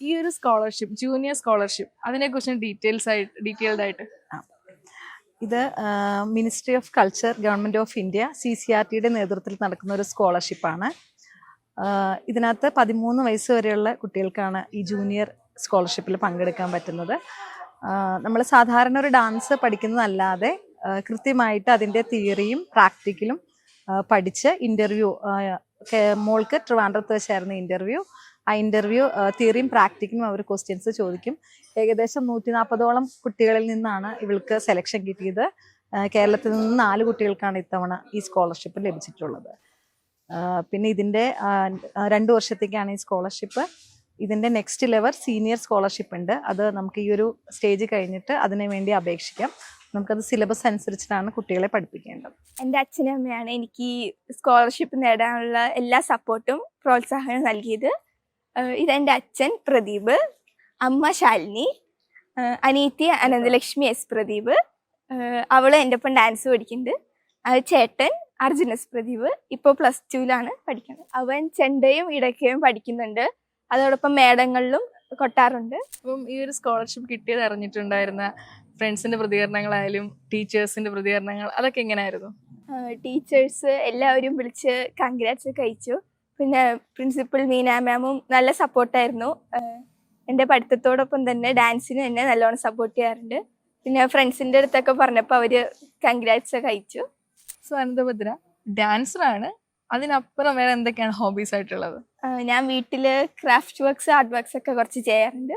ഈ ഒരു scholarship junior scholarship അതിനെ അതിനെക്കുറിച്ച് ഡീറ്റെയിൽസ് ആയിട്ട്. ഡീറ്റെയിൽഡ് ആയിട്ട് ഇത് ministry of culture government of India C C R ടിയുടെ നേതൃത്വത്തിൽ നടക്കുന്ന ഒരു സ്കോളർഷിപ്പാണ് ഇതിനകത്ത് പതിമൂന്ന് വയസ്സ് വരെയുള്ള കുട്ടികൾക്കാണ് ഈ ജൂനിയർ സ്കോളർഷിപ്പിൽ പങ്കെടുക്കാൻ പറ്റുന്നത്. നമ്മൾ സാധാരണ ഒരു ഡാൻസ് പഠിക്കുന്നതല്ലാതെ കൃത്യമായിട്ട് അതിന്റെ തിയറിയും പ്രാക്ടിക്കലും പഠിച്ച് ഇന്റർവ്യൂ മോൾക്ക് ട്രിവാൻഡ്രത്ത് വെച്ചായിരുന്നു ഇന്റർവ്യൂ ആ ഇന്റർവ്യൂ തിയറിയും പ്രാക്ടിക്കലും അവർ ക്വസ്റ്റ്യൻസ് ചോദിക്കും. ഏകദേശം നൂറ്റി നാൽപ്പതോളം കുട്ടികളിൽ നിന്നാണ് ഇവൾക്ക് സെലക്ഷൻ കിട്ടിയത്. കേരളത്തിൽ നിന്ന് നാല് കുട്ടികൾക്കാണ് ഇത്തവണ ഈ സ്കോളർഷിപ്പ് ലഭിച്ചിട്ടുള്ളത്. പിന്നെ ഇതിന്റെ രണ്ടു വർഷത്തേക്കാണ് ഈ സ്കോളർഷിപ്പ് ഇതിന്റെ നെക്സ്റ്റ് ലെവൽ സീനിയർ സ്കോളർഷിപ്പ് ഉണ്ട്. അത് നമുക്ക് ഈ ഒരു സ്റ്റേജ് കഴിഞ്ഞിട്ട് അതിനു വേണ്ടി അപേക്ഷിക്കാം. നമുക്കത് സിലബസ് അനുസരിച്ചിട്ടാണ് കുട്ടികളെ പഠിപ്പിക്കേണ്ടത്. എന്റെ അച്ഛനും അമ്മയാണ് എനിക്ക് സ്കോളർഷിപ്പ് നേടാനുള്ള എല്ലാ സപ്പോർട്ടും പ്രോത്സാഹനവും നൽകിയത്. ഇതെന്റെ അച്ഛൻ പ്രദീപ് അമ്മ ശാലിനി അനീത്തി അനന്തലക്ഷ്മി എസ് പ്രദീപ് അവൾ അവൾ എന്റെ ഒപ്പം ഡാൻസ് പഠിക്കുന്നുണ്ട്. ചേട്ടൻ അർജുൻ എസ് പ്രദീപ് ഇപ്പോൾ പ്ലസ് ടുവിലാണ് പഠിക്കുന്നത്. അവൻ ചെണ്ടയും ഇടയ്ക്കയും പഠിക്കുന്നുണ്ട്. അതോടൊപ്പം മേടങ്ങളിലും കൊട്ടാറുണ്ട്. അപ്പം ഈ ഒരു സ്കോളർഷിപ്പ് കിട്ടിയത് അറിഞ്ഞിട്ടുണ്ടായിരുന്ന ഫ്രണ്ട്സിന്റെ പ്രതികരണങ്ങളായാലും ടീച്ചേഴ്സിന്റെ പ്രതികരണങ്ങൾ അതൊക്കെ എങ്ങനെയായിരുന്നു ടീച്ചേഴ്സ് എല്ലാവരും വിളിച്ച് കൺഗ്രാറ്റ്സ് ഒക്കെ അയച്ചു. പിന്നെ പ്രിൻസിപ്പൽ മീന മാമും നല്ല സപ്പോർട്ടായിരുന്നു എന്റെ പഠിത്തത്തോടൊപ്പം തന്നെ ഡാൻസിന് എന്നെ നല്ലോണം സപ്പോർട്ട് ചെയ്യാറുണ്ട്. പിന്നെ ഫ്രണ്ട്സിന്റെ അടുത്തൊക്കെ പറഞ്ഞപ്പോൾ അവർ കൺഗ്രാറ്റ്സ് ഒക്കെ അയച്ചു സോ അനന്തഭദ്ര ഡാൻസറാണ് അതിനപ്പുറം വേറെ എന്തൊക്കെയാണ് ഹോബീസ് ആയിട്ടുള്ളത്? ഞാൻ വീട്ടിൽ ക്രാഫ്റ്റ് വർക്ക്സ് ആർട്ട് വർക്ക്സ് ഒക്കെ കുറച്ച് ചെയ്യാറുണ്ട്.